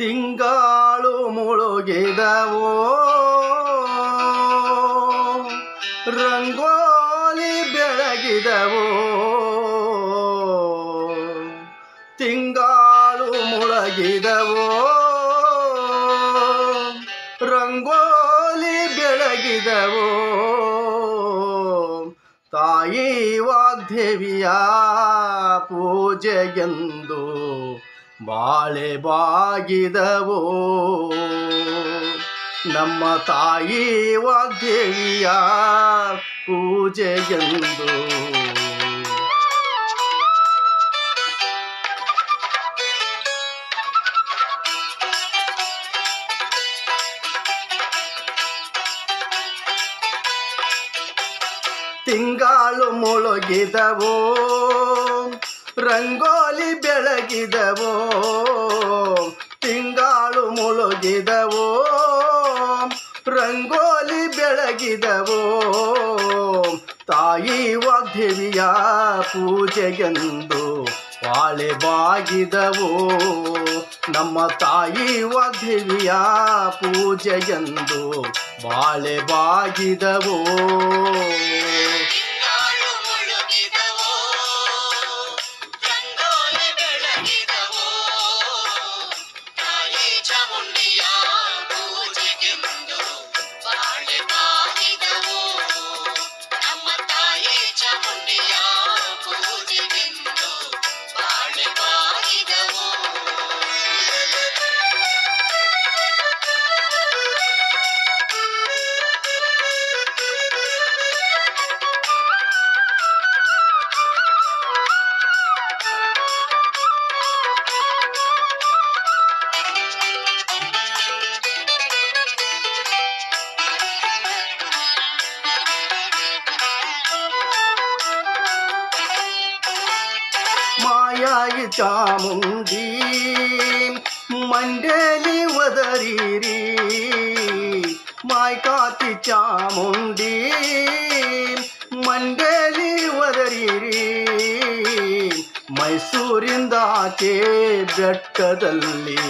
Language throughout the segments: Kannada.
ತಿಂಗಾಳು ಮುಳುಗಿದವೋ. ರಂಗೋಲಿ ಬೆಳಗಿದವು. ತಿಂಗಾಳು ಮುಳಗಿದವೋ. ರಂಗೋಲಿ ಬೆಳಗಿದವೋ. ತಾಯಿ ವಾಗ್ದೇವಿಯ ಪೂಜೆಗೆಂದು ಬಾಳೆ ಬಾಗಿದವೋ? ನಮ್ಮ ತಾಯಿ ವಾಗ್ದೇವಿಯ ಪೂಜೆಗೆಂದು. ತಿಂಗಾಳು ಮುಳುಗಿದವೋ? ರಂಗೋಲಿ ಬೆಳಗಿದವೋ, ತಿಂಗಾಳು ಮುಳುಗಿದವೋ, ರಂಗೋಲಿ ಬೆಳಗಿದವೋ, ತಾಯಿ ವಾಗ್ದೇವಿಯ ಪೂಜೆಗೆಂದು ಬಾಳೆ ಬಾಗಿದವೋ ನಮ್ಮ ತಾಯಿ ವಾಗ್ದೇವಿಯ ಪೂಜೆಗೆಂದು ಬಾಳೆ ಬಾಗಿದವೋ ಚಾಮುಂಡಿಯ ಪೂಜೆಗೆಂದು ಮಾಯಾಯಿ ಚಾಮುಂಡಿ ಮಂಡೇಲಿ ಒದರಿರಿ ಮಾಯ್ಕಾತಿ ಚಾಮುಂಡಿ ಮಂಡೇಲಿ ಒದರಿರಿ ಮೈಸೂರಿಂದಾಚೆ ಬೆಟ್ಟದಲ್ಲಿ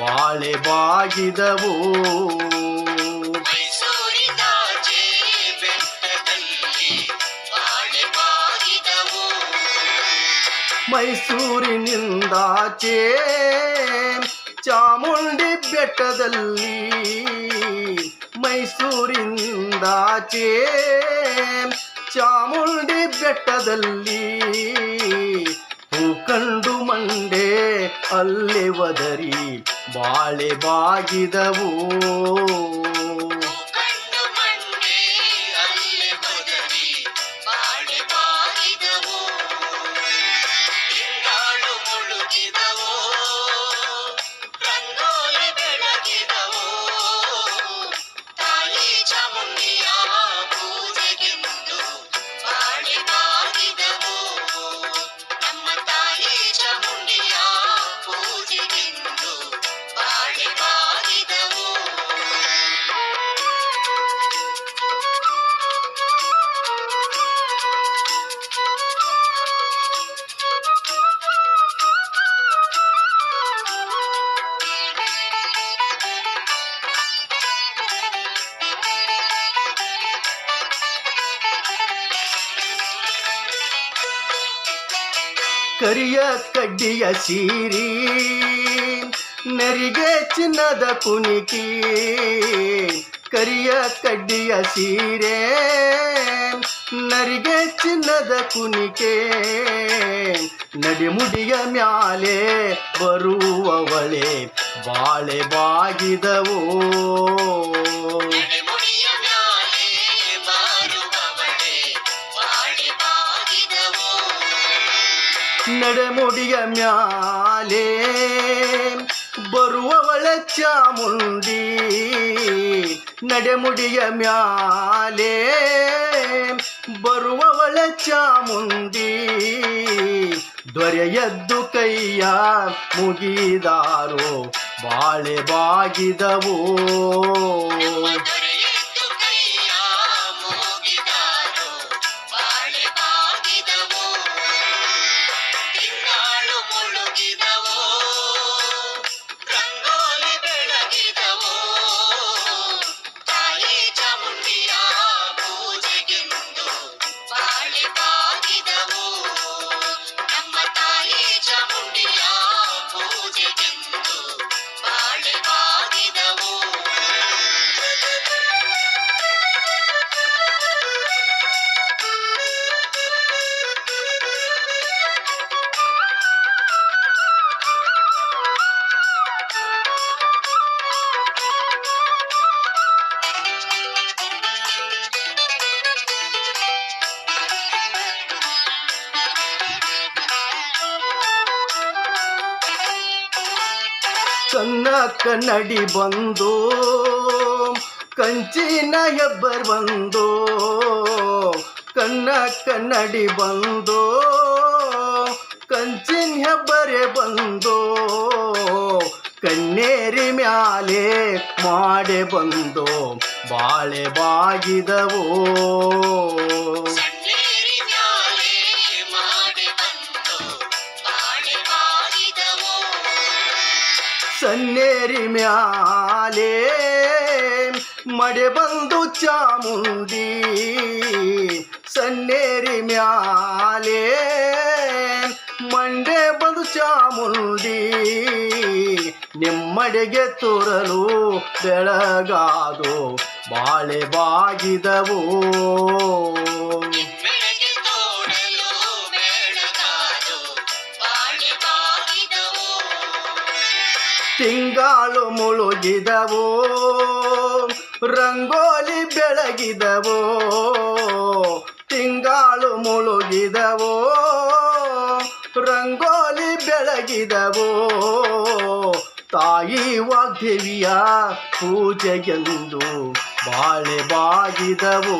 ಬಾಳೆ ಬಾಗಿದವು ಮೈಸೂರಿನಿಂದಾಚೆ ಚಾಮುಂಡಿ ಬೆಟ್ಟದಲ್ಲಿ ಮೈಸೂರಿನಿಂದಾಚೆ ಚಾಮುಂಡಿ ಬೆಟ್ಟದಲ್ಲಿ ಹೂಕಂಡು ಮಂಡೆ ಅಲ್ಲಿ ಒದರಿ ಬಾಳೆ ಬಾಗಿದವು. ಕರಿಯ ಕಡ್ಡಿಯ ಸೀರಿ, ನರಿಗೆ ಚಿನ್ನದ ಕುಣಿಕಿ, ಕರಿಯ ಕಡ್ಡಿಯ ಸೀರೆ, ನರಿಗೆ ಚಿನ್ನದ ಕುಣಿಕೆ, ನಡಿಮುಡಿಯ ಮ್ಯಾಲೆ ಬರುವವಳೆ, ಬಾಳೆ ಬಾಗಿದವೋ. ನಡೆಮುಡಿಯ ಮ್ಯಾಲೆ ಬರುವವಳ ಚಾಮುಂಡಿ ನಡೆಮುಡಿಯ ಮ್ಯಾಲೆ ಬರುವವಳ ಚಾಮುಂಡಿ ದೊರೆಯದ್ದು ಕೈಯ ಮುಗಿದಾರೋ ಬಾಳೆ ಬಾಗಿದವೋ. ಕನ್ನಡಿ ಬಂದು ಕಂಚಿನ ಹೆಬ್ಬರ್ ಬಂದು ಕನ್ನ ಕನ್ನಡಿ ಬಂದು, ಕಂಚಿನ ಹೆಬ್ಬರೆ ಬಂದು, ಕಣ್ಣೇರಿ ಮ್ಯಾಲೆ ಮಾಡೆ ಬಂದು, ಬಾಳೆ ಬಾಗಿದವು. ಸನ್ನೇರಿ ಮ್ಯಾಲೆ ಮಡೆ ಬಂದು ಚಾಮುಂಡಿ ಸನ್ನೇರಿ ಮ್ಯಾಲೆ ಮಂಡೆ ಬಂದು ಚಾಮುಂಡಿ ನಿಮ್ಮಡೆಗೆ ತೋರಲು ಬೆಳಗಾದು, ಬಾಳೆ ಬಾಗಿದವು. ತಿಂಗಾಳು ಮುಳುಗಿದವು ರಂಗೋಲಿ ಬೆಳಗಿದವು ತಿಂಗಾಳು ಮುಳುಗಿದವು ರಂಗೋಲಿ ಬೆಳಗಿದವು. ತಾಯಿ ವಾಗ್ದೇವಿಯ ಪೂಜೆಗೆಂದು ಬಾಳೆ ಬಾಗಿದವು.